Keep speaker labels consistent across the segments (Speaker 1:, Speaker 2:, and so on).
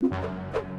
Speaker 1: you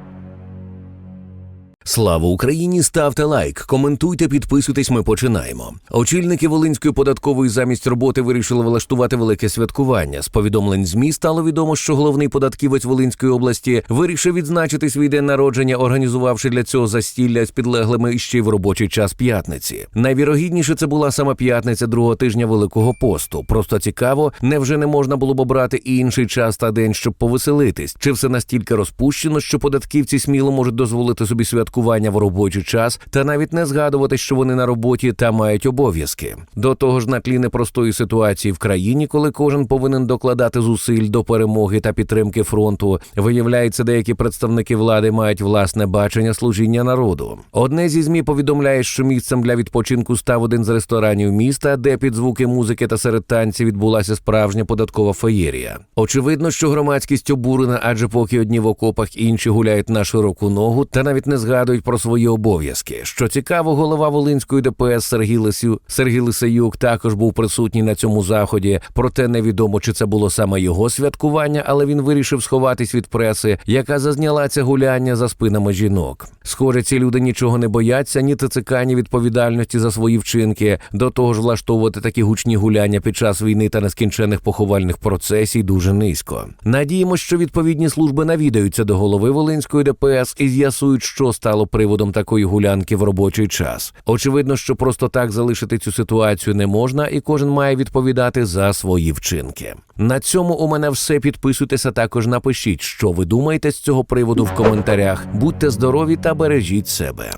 Speaker 1: Слава Україні! Ставте лайк, коментуйте, підписуйтесь. Ми починаємо. Очільники Волинської податкової замість роботи вирішили влаштувати велике святкування. З повідомлень змі стало відомо, що головний податківець Волинської області вирішив відзначити свій день народження, організувавши для цього застілля з підлеглими ще й в робочий час п'ятниці. Найвірогідніше це була саме п'ятниця другого тижня Великого посту. Просто цікаво, невже не можна було б обрати і інший час та день, щоб повеселитись? Чи все настільки розпущено, що податківці сміло можуть дозволити собі святкування в робочий час та навіть не згадувати, що вони на роботі та мають обов'язки. До того ж, на тлі непростої ситуації в країні, коли кожен повинен докладати зусиль до перемоги та підтримки фронту, виявляється, деякі представники влади мають власне бачення служіння народу. Одне зі змі повідомляє, що місцем для відпочинку став один з ресторанів міста, де під звуки музики та серед танців відбулася справжня податкова феєрія. Очевидно, що громадськість обурена, адже поки одні в окопах, інші гуляють на широку ногу та навіть не згадують про свої обов'язки. Що цікаво, голова Волинської ДПС Сергій Лисю Сергій Лисеюк також був присутній на цьому заході. Проте невідомо, чи це було саме його святкування, але він вирішив сховатись від преси, яка зазняла це гуляння за спинами жінок. Схоже, ці люди нічого не бояться, ні ТЦК, ні відповідальності за свої вчинки. До того ж, влаштовувати такі гучні гуляння під час війни та нескінчених поховальних процесій дуже низько. Надіємося, що відповідні служби навідаються до голови Волинської ДПС і з'ясують, що стало приводом такої гулянки в робочий час. Очевидно, що просто так залишити цю ситуацію не можна, і кожен має відповідати за свої вчинки. На цьому у мене все. Підписуйтеся, також напишіть, що ви думаєте з цього приводу в коментарях. Будьте здорові та бережіть себе.